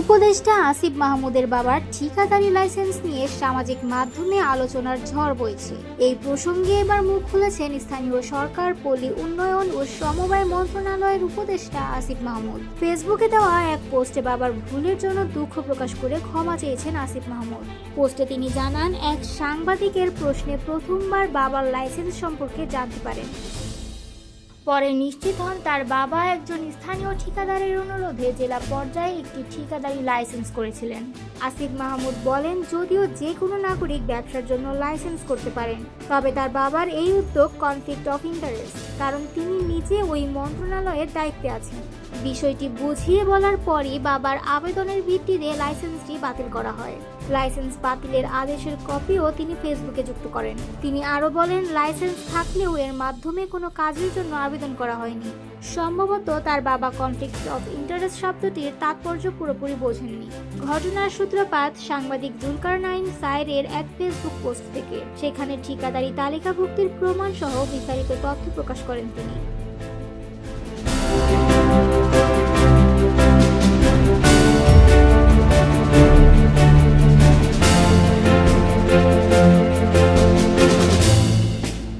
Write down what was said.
উপদেষ্টা আসিফ মাহমুদের বাবার ঠিকাদারি লাইসেন্স নিয়ে সামাজিক মাধ্যমে আলোচনার ঝড় বইছে। এই প্রসঙ্গে এবার মুখ খুলেছেন স্থানীয় সরকার, পল্লী উন্নয়ন ও সমবায় মন্ত্রণালয়ের উপদেষ্টা আসিফ মাহমুদ। ফেসবুকে দেওয়া এক পোস্টে বাবার ভুলের জন্য দুঃখ প্রকাশ করে ক্ষমা চেয়েছেন আসিফ মাহমুদ। পোস্টে তিনি জানান, এক সাংবাদিকের প্রশ্নে প্রথমবার বাবার লাইসেন্স সম্পর্কে জানতে পারেন। পরে নিশ্চিত হন তার বাবা একজন স্থানীয় ঠিকাদারের অনুরোধে জেলা পর্যায়ে একটি ঠিকাদারি লাইসেন্স করেছিলেন। আসিফ মাহমুদ বলেন, যদিও যে কোনো নাগরিক ব্যবসার জন্য লাইসেন্স করতে পারেন, তবে তার বাবার এই উদ্যোগ কনফ্লিক্ট অফ ইন্টারেস্ট কারণ তিনি নিজে ওই মন্ত্রণালয়ের দায়িত্বে আছেন। বিষয়টি বুঝিয়ে বলার পরই বাবার আবেদনের ভিত্তিতে লাইসেন্সটি বাতিল করা হয়। লাইসেন্স বাতিলের আদেশের কপিও তিনি ফেসবুকে যুক্ত করেন। তিনি আরও বলেন, লাইসেন্স থাকলেও এর মাধ্যমে কোনো কাজের জন্য আবেদন আবেদন করা হয়নি। সম্ভবত তার বাবা কনফ্লিক্ট অফ ইন্টারেস্ট শব্দটির তাৎপর্য পুরোপুরি বোঝেননি। ঘটনার সূত্রপাত সাংবাদিক দুলকার নাইন সাইরের এক ফেসবুক পোস্ট থেকে, সেখানে ঠিকাদারি তালিকাভুক্তির প্রমাণ সহ বিস্তারিত তথ্য প্রকাশ করেন তিনি।